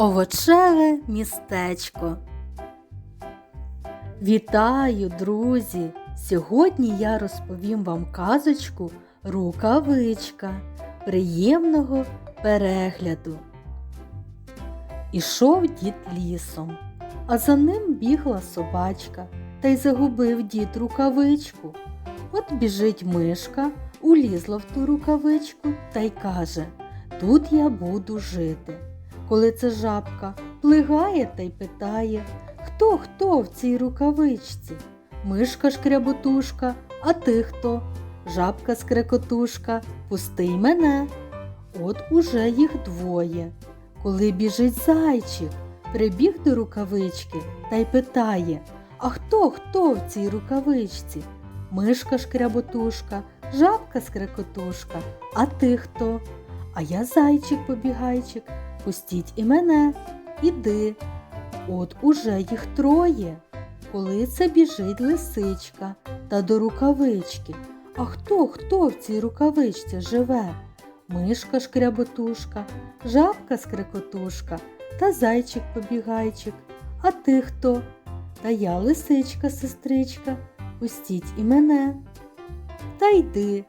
Овочеве містечко. Вітаю, друзі! Сьогодні я розповім вам казочку Рукавичка. Приємного перегляду. Ішов дід лісом, а за ним бігла собачка, та й загубив дід рукавичку. От біжить мишка, улізла в ту рукавичку та й каже Тут я буду жити. Коли це жабка плигає та й питає, хто хто в цій рукавичці? Мишка шкряботушка, а ти хто? Жабка скрекотушка, пусти й мене. От уже їх двоє. Коли біжить зайчик, прибіг до рукавички та й питає, а хто хто в цій рукавичці? Мишка шкряботушка, жабка скрекотушка, а ти хто? А я зайчик побігайчик, пустіть і мене, іди. От уже їх троє. Коли це біжить лисичка та до рукавички. А хто хто в цій рукавичці живе? Мишка шкряботушка, жабка скрекотушка та зайчик побігайчик. А ти хто? Та я лисичка, сестричка, пустіть і мене. Та йди.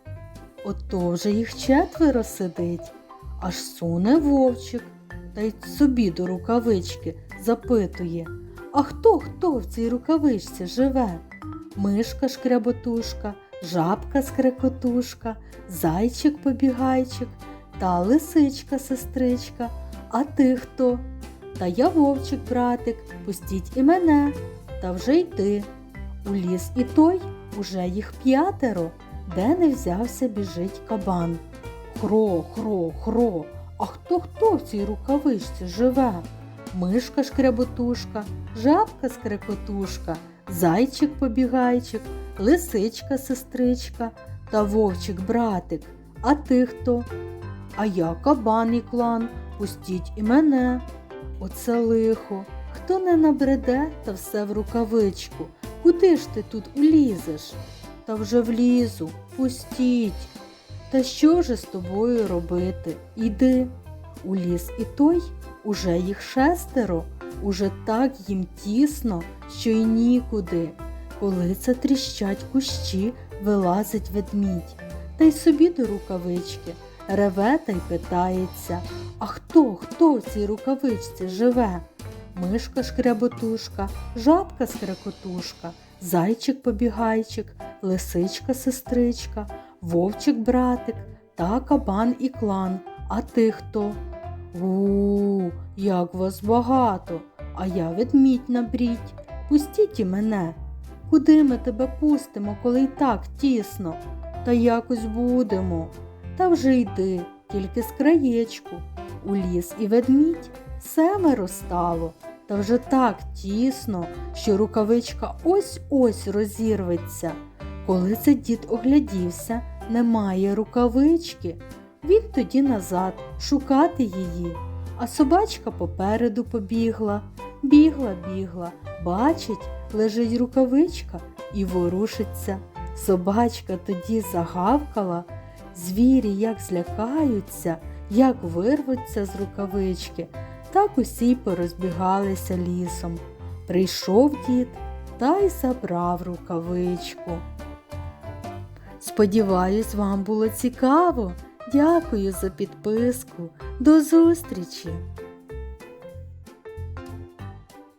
Ото вже їх четверо сидить, аж суне вовчик, та й собі до рукавички запитує А хто хто в цій рукавичці живе? Мишка шкряботушка, жабка скрекотушка, зайчик побігайчик та лисичка сестричка. А ти хто? Та я вовчик, братик, пустіть і мене, та вже йди. У ліс і той уже їх п'ятеро, де не взявся біжить кабан. Хро, хро, хро, а хто хто в цій рукавичці живе? Мишка шкряботушка, жабка скрекотушка, зайчик побігайчик, лисичка сестричка та вовчик братик. А ти хто? А я кабан і клан, пустіть і мене. Оце лихо, хто не набреде, та все в рукавичку. Куди ж ти тут улізеш? Та вже влізу, пустіть. Та що же з тобою робити? Іди. У ліс і той уже їх шестеро, уже так їм тісно, що й нікуди. Коли це тріщать кущі, вилазить ведмідь, та й собі до рукавички реве та й питається, а хто, хто в цій рукавичці живе? Мишка шкряботушка, жабка скрекотушка, зайчик побігайчик, лисичка сестричка, вовчик братик та кабан і клан. А ти хто? У, як вас багато, а я ведмідь набріть. Пустіть і мене. Куди ми тебе пустимо, коли й так тісно? Та якось будемо. Та вже йди, тільки з краєчку. У ліс і ведмідь семеро стало, та вже так тісно, що рукавичка ось-ось розірветься. Коли це дід оглядівся, немає рукавички, він тоді назад шукати її. А собачка попереду побігла, бігла, бігла, бачить, лежить рукавичка і ворушиться. Собачка тоді загавкала, звірі як злякаються, як вирвуться з рукавички, так усі порозбігалися лісом. Прийшов дід та й забрав рукавичку. Сподіваюсь, вам було цікаво. Дякую за підписку. До зустрічі!